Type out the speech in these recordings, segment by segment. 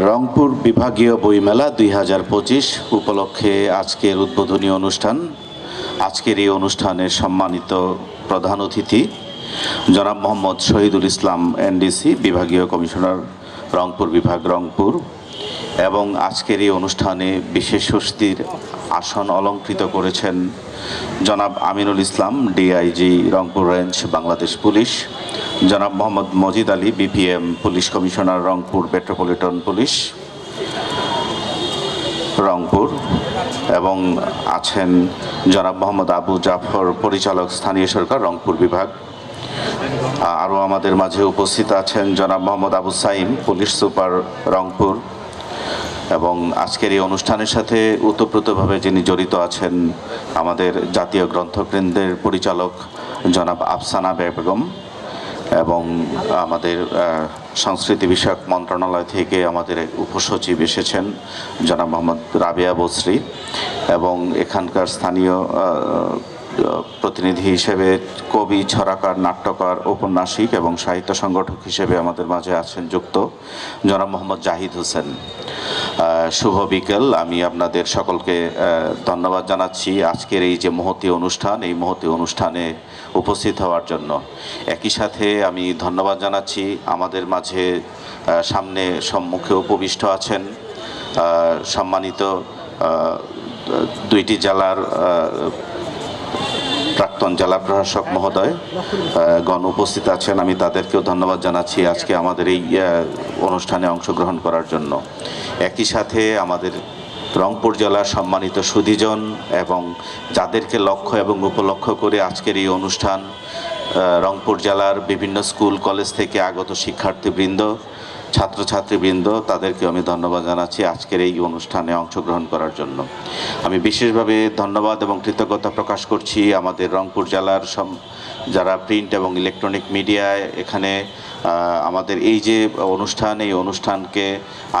রংপুর বিভাগীয় বইমেলা দুই হাজার পঁচিশ উপলক্ষে আজকের উদ্বোধনী অনুষ্ঠান। আজকের এই অনুষ্ঠানের সম্মানিত প্রধান অতিথি জনাব মোহাম্মদ শহীদুল ইসলাম, এনডিসি, বিভাগীয় কমিশনার রংপুর, বিভাগ রংপুর, এবং আজকের এই অনুষ্ঠানে বিশেষ স্বস্তির আসন অলঙ্কৃত করেছেন জনাব Aminul Islam, DIG Rangpur range Bangladesh police, জনাব Mohammad Majid Ali, BPM police commissioner Rangpur metropolitan police, Rangpur, এবং আছেন জনাব মোহাম্মদ আবু জাফর, পরিচালক স্থানীয় সরকার রংপুর বিভাগ। আরও আমাদের মাঝে উপস্থিত আছেন জনাব মোহাম্মদ আবু সাইম, পুলিশ সুপার রংপুর। এবং আজকের এই অনুষ্ঠানের সাথে ওতপ্রোতভাবে যিনি জড়িত আছেন আমাদের জাতীয় গ্রন্থকেন্দ্রের পরিচালক জনাব আফসানা বেগম এবং আমাদের সংস্কৃতি বিষয়ক মন্ত্রণালয় থেকে আমাদের উপসচিব এসেছেন জনাব মোহাম্মদ রাবিয়া বসরি এবং এখানকার স্থানীয় প্রতিনিধি হিসেবে কবি, ছড়াকার, নাট্যকার, ঔপন্যাসিক এবং সাহিত্য সংগঠক হিসেবে আমাদের মাঝে আছেন যুক্ত জনাব মোহাম্মদ জাহিদ হোসেন। শুভ বিকেল। আমি আপনাদের সকলকে ধন্যবাদ জানাচ্ছি আজকের এই যে মহতি অনুষ্ঠান, এই মহতি অনুষ্ঠানে উপস্থিত হওয়ার জন্য। একই সাথে আমি ধন্যবাদ জানাচ্ছি আমাদের মাঝে সামনে সম্মুখে উপবিষ্ট আছেন সম্মানিত দুইটি জেলার প্রাক্তন জেলা প্রশাসক মহোদয় গণ উপস্থিত আছেন। আমি তাদেরকেও ধন্যবাদ জানাচ্ছি আজকে আমাদের এই অনুষ্ঠানে অংশগ্রহণ করার জন্য। একই সাথে আমাদের রংপুর জেলার সম্মানিত সুধীজন এবং যাদেরকে লক্ষ্য এবং উপলক্ষ করে আজকের এই অনুষ্ঠান রংপুর জেলার বিভিন্ন স্কুল, কলেজ থেকে আগত শিক্ষার্থীবৃন্দ ছাত্রছাত্রীবৃন্দ তাদেরকে আমি ধন্যবাদ জানাচ্ছি আজকের এই অনুষ্ঠানে অংশগ্রহণ করার জন্য। আমি বিশেষভাবে ধন্যবাদ এবং কৃতজ্ঞতা প্রকাশ করছি আমাদের রংপুর জেলার যারা প্রিন্ট এবং ইলেকট্রনিক মিডিয়ায় এখানে আমাদের এই যে অনুষ্ঠান, এই অনুষ্ঠানকে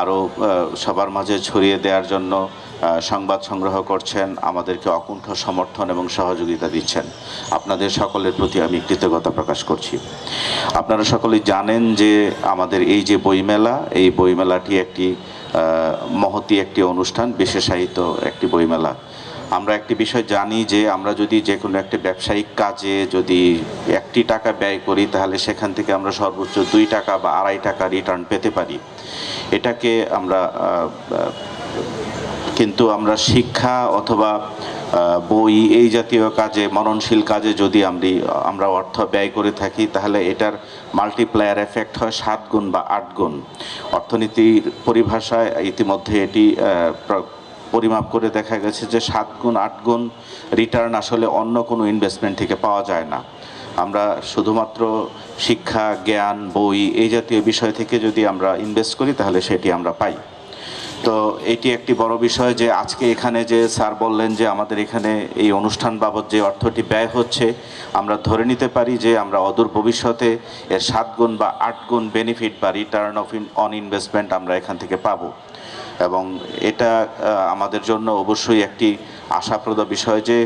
আরও সবার মাঝে ছড়িয়ে দেওয়ার জন্য সংবাদ সংগ্রহ করছেন, আমাদেরকে অকুণ্ঠ সমর্থন এবং সহযোগিতা দিচ্ছেন। আপনাদের সকলের প্রতি আমি কৃতজ্ঞতা প্রকাশ করছি। আপনারা সকলেই জানেন যে আমাদের এই যে বইমেলা, এই বইমেলাটি একটি মহতি একটি অনুষ্ঠান, বিশেষায়িত একটি বইমেলা। আমরা একটি বিষয় জানি যে আমরা যদি যে কোনো একটি ব্যবসায়িক কাজে যদি একটি টাকা ব্যয় করি, তাহলে সেখান থেকে আমরা সর্বোচ্চ দুই টাকা বা আড়াই টাকা রিটার্ন পেতে পারি। এটাকে আমরা কিন্তু আমরা শিক্ষা অথবা বই এই জাতীয় কাজে মননশীল কাজে যদি আমি আমরা অর্থ ব্যয় করে থাকি, তাহলে এটার মাল্টিপ্লায়ার এফেক্ট হয় সাত গুণ বা আট গুণ। অর্থনীতির পরিভাষায় ইতিমধ্যে এটি পরিমাপ করে দেখা গেছে যে সাত গুণ, আট গুণ রিটার্ন আসলে অন্য কোনো ইনভেস্টমেন্ট থেকে পাওয়া যায় না। আমরা শুধুমাত্র শিক্ষা, জ্ঞান, বই এই জাতীয় বিষয় থেকে যদি আমরা ইনভেস্ট করি, তাহলে সেটি আমরা পাই। তো এটি একটি বড় বিষয় যে আজকে এখানে যে স্যার বললেন যে আমাদের এখানে এই অনুষ্ঠান বাবদ যে অর্থটি ব্যয় হচ্ছে, আমরা ধরে নিতে পারি যে আমরা অদূর ভবিষ্যতে এর সাত গুণ বা আট গুণ বেনিফিট বা রিটার্ন অফ অন ইনভেস্টমেন্ট আমরা এখান থেকে পাবো। এবং এটা আমাদের জন্য অবশ্যই একটি আশাপ্রদ বিষয় যে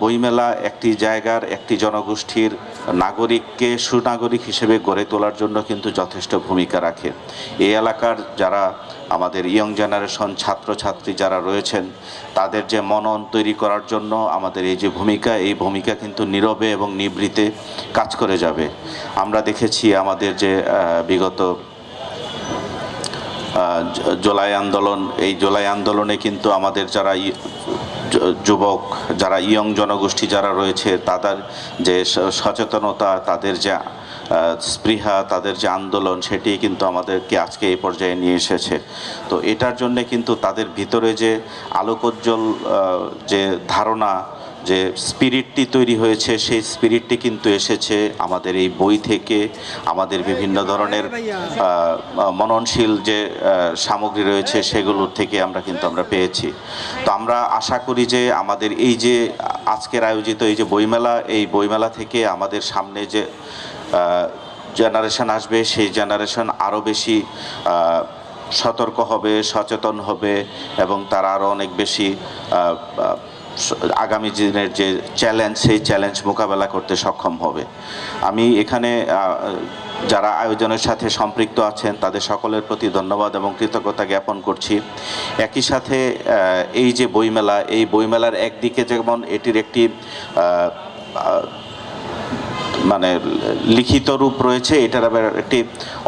বইমেলা একটি জায়গার একটি জনগোষ্ঠীর নাগরিককে সুনাগরিক হিসেবে গড়ে তোলার জন্য কিন্তু যথেষ্ট ভূমিকা রাখে। এই এলাকার যারা আমাদের ইয়ং জেনারেশন ছাত্রছাত্রী যারা রয়েছেন, তাদের যে মনন তৈরি করার জন্য আমাদের এই যে ভূমিকা, এই ভূমিকা কিন্তু নীরবে এবং নিবৃতে কাজ করে যাবে। আমরা দেখেছি আমাদের যে বিগত জুলাই আন্দোলন, এই জুলাই আন্দোলনে কিন্তু আমাদের যারা যুবক, যারা ইয়ং জনগোষ্ঠী যারা রয়েছে, তাদের যে সচেতনতা, তাদের যে স্পৃহা, তাদের যে আন্দোলন, সেটি কিন্তু আমাদেরকে আজকে এই পর্যায়ে নিয়ে এসেছে। তো এটার জন্যে কিন্তু তাদের ভিতরে যে আলোকোজ্জ্বল যে ধারণা, যে স্পিরিটটি তৈরি হয়েছে, সেই স্পিরিটটি কিন্তু এসেছে আমাদের এই বই থেকে। আমাদের বিভিন্ন ধরনের মননশীল যে সামগ্রী রয়েছে সেগুলোর থেকে আমরা কিন্তু আমরা পেয়েছি। তো আমরা আশা করি যে আমাদের এই যে আজকের আয়োজিত এই যে বইমেলা, এই বইমেলা থেকে আমাদের সামনে যে জেনারেশন আসবে, সেই জেনারেশন আরও বেশি সতর্ক হবে, সচেতন হবে এবং তারা আরও অনেক বেশি আগামী দিনের যে চ্যালেঞ্জ সেই চ্যালেঞ্জ মোকাবেলা করতে সক্ষম হবে। আমি এখানে যারা আয়োজনের সাথে সম্পৃক্ত আছেন, তাদের সকলের প্রতি ধন্যবাদ এবং কৃতজ্ঞতা জ্ঞাপন করছি। একই সাথে এই যে বইমেলা, এই বইমেলার একদিকে যেমন এটির একটি মানে লিখিত রূপ রয়েছে, এটার আবার একটি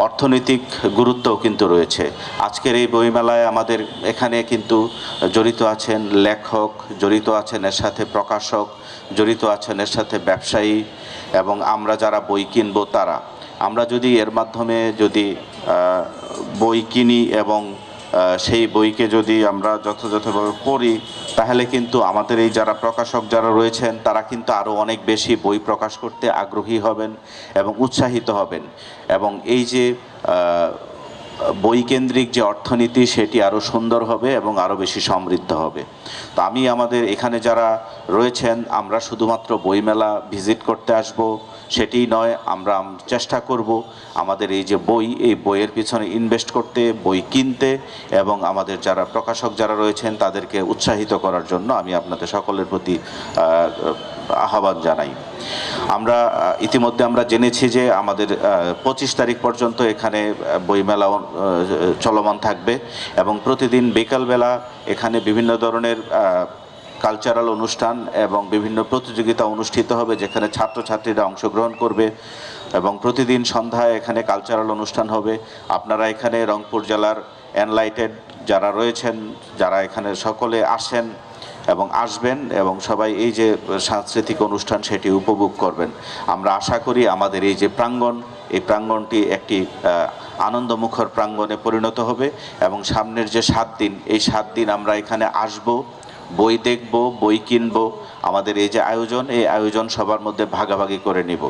অর্থনৈতিক গুরুত্বও কিন্তু রয়েছে। আজকের এই বইমেলায় আমাদের এখানে কিন্তু জড়িত আছেন লেখক, জড়িত আছেন এর সাথে প্রকাশক, জড়িত আছেন এর সাথে ব্যবসায়ী এবং আমরা যারা বই কিনবো তারা। আমরা যদি এর মাধ্যমে যদি বই কিনি এবং সেই বইকে যদি আমরা যথাযথভাবে পড়ি, তাহলে কিন্তু আমাদের এই যারা প্রকাশক যারা রয়েছেন, তারা কিন্তু আরও অনেক বেশি বই প্রকাশ করতে আগ্রহী হবেন এবং উৎসাহিত হবেন। এবং এই যে আহ, বই কেন্দ্রিক যে অর্থনীতি সেটি আরও সুন্দর হবে এবং আরও বেশি সমৃদ্ধ হবে। তো আমি আমাদের এখানে যারা রয়েছেন আমরা শুধুমাত্র বইমেলা ভিজিট করতে আসব সেটি নয় আমরা চেষ্টা করব আমাদের এই যে বই এই বইয়ের পিছনে ইনভেস্ট করতে বই কিনতে এবং আমাদের যারা প্রকাশক যারা রয়েছেন তাদেরকে উৎসাহিত করার জন্য আমি আপনাদের সকলের প্রতি আহ্বান জানাই। আমরা ইতিমধ্যে আমরা জেনেছি যে আমাদের পঁচিশ তারিখ পর্যন্ত এখানে বইমেলা চলমান থাকবে এবং প্রতিদিন বিকালবেলা এখানে বিভিন্ন ধরনের কালচারাল অনুষ্ঠান এবং বিভিন্ন প্রতিযোগিতা অনুষ্ঠিত হবে যেখানে ছাত্রছাত্রীরা অংশগ্রহণ করবে এবং প্রতিদিন সন্ধ্যায় এখানে কালচারাল অনুষ্ঠান হবে। আপনারা এখানে রংপুর জেলার এনলাইটেড যারা রয়েছেন, যারা এখানে সকলে আসেন এবং আসবেন এবং সবাই এই যে সাংস্কৃতিক অনুষ্ঠান সেটি উপভোগ করবেন। আমরা আশা করি আমাদের এই যে প্রাঙ্গণ, এই প্রাঙ্গণটি একটি আনন্দমুখর প্রাঙ্গণে পরিণত হবে এবং সামনের যে সাত দিন, এই সাত দিন আমরা এখানে আসব। বই দেখব, বই কিনব। আমাদের এই যে আয়োজন, এই আয়োজন সবার মধ্যে ভাগাভাগি করে নিব।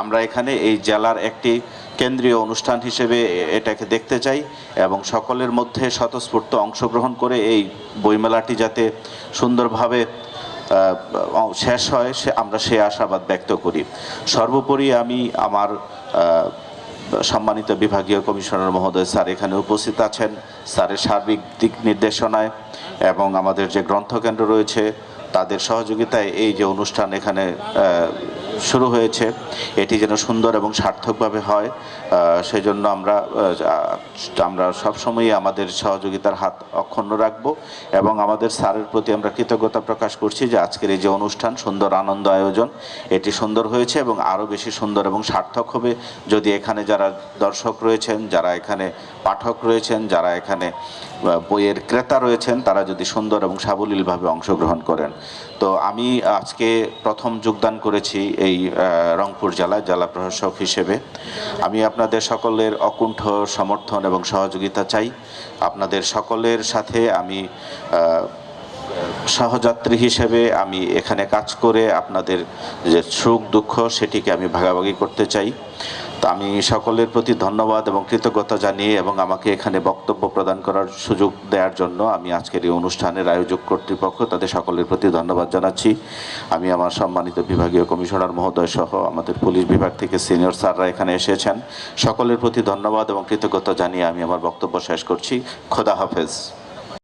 আমরা এখানে এই জেলার একটি কেন্দ্রীয় অনুষ্ঠান হিসেবে এটাকে দেখতে চাই এবং সকলের মধ্যে স্বতঃস্ফূর্ত অংশগ্রহণ করে এই বইমেলাটি যাতে সুন্দরভাবে শেষ হয়, সে, আমরা সে আশাবাদ ব্যক্ত করি। সর্বোপরি আমি আমার সম্মানিত বিভাগীয় কমিশনার মহোদয়, স্যার এখানে উপস্থিত আছেন। স্যারের সার্বিক দিক নির্দেশনায় এবং আমাদের যে গ্রন্থকেন্দ্র রয়েছে, তাদের সহযোগিতায় এই যে অনুষ্ঠান এখানে শুরু হয়েছে। এটি যেন সুন্দর এবং সার্থকভাবে হয় আহ, সেই জন্য আমরা আমরা সবসময়ই আমাদের সহযোগিতার হাত অক্ষুণ্ণ রাখব এবং আমাদের স্যারের প্রতি আমরা কৃতজ্ঞতা প্রকাশ করছি যে আজকের এই যে অনুষ্ঠান সুন্দর আনন্দ আয়োজন এটি সুন্দর হয়েছে এবং আরও বেশি সুন্দর এবং সার্থক হবে। যদি এখানে যারা দর্শক রয়েছেন যারা এখানে পাঠক রয়েছেন যারা এখানে বইয়ের ক্রেতা রয়েছেন তারা যদি সুন্দর এবং সাবলীলভাবে অংশগ্রহণ করেন। তো আমি আজকে প্রথম যোগদান করেছি এই রংপুর জেলা জেলা প্রশাসক হিসেবে। আমি আপনাদের সকলের অকুণ্ঠ সমর্থন এবং সহযোগিতা চাই। আপনাদের সকলের সাথে আমি সহযাত্রী হিসেবে আমি এখানে কাজ করে আপনাদের যে সুখ দুঃখ সেটিকে আমি ভাগাভাগি করতে চাই। তো আমি সকলের প্রতি ধন্যবাদ এবং কৃতজ্ঞতা জানিয়ে এবং আমাকে এখানে বক্তব্য প্রদান করার সুযোগ দেওয়ার জন্য আমি আজকের এই অনুষ্ঠানের আয়োজক কর্তৃপক্ষ তাদের সকলের প্রতি ধন্যবাদ জানাচ্ছি। আমি আমার সম্মানিত বিভাগীয় কমিশনার মহোদয় সহ আমাদের পুলিশ বিভাগ থেকে সিনিয়র স্যাররা এখানে এসেছেন। সকলের প্রতি ধন্যবাদ এবং কৃতজ্ঞতা জানিয়ে আমি আমার বক্তব্য শেষ করছি। খোদা হাফেজ।